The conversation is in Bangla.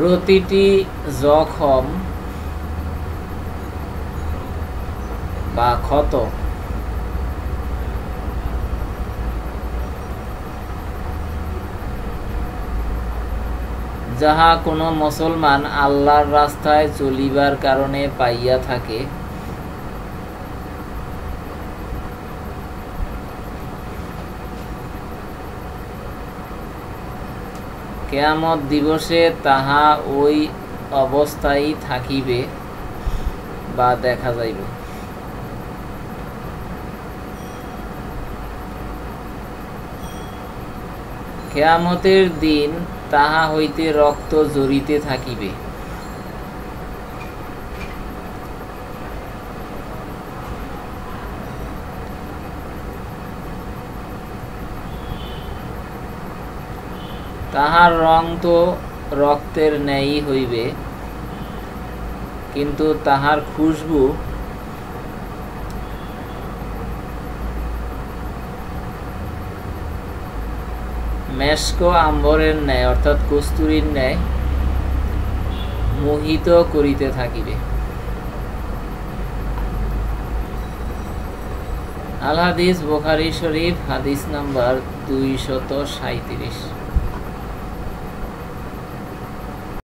প্রতিটি জখম বা ক্ষত যাহা কোনো মুসলমান আল্লাহর রাস্তায় চলিবার কারণে পাইয়া থাকে কেয়ামত দিবসে তাহা ওই অবস্থায় থাকিবে বা দেখা যাইবে। কেয়ামতের দিন তাহা হইতে রক্ত জড়িতে থাকিবে। তাহার রং তো রক্তের ন্যায়ই হইবে, কিন্তু তাহার খুশবু মেস্ক আম্বরের ন্যায়, অর্থাৎ কস্তুরীর ন্যায় মোহিত করিতে থাকিবে। আল হাদিস বোখারি শরীফ, হাদিস নাম্বার দুইশত সাঁত্রিশ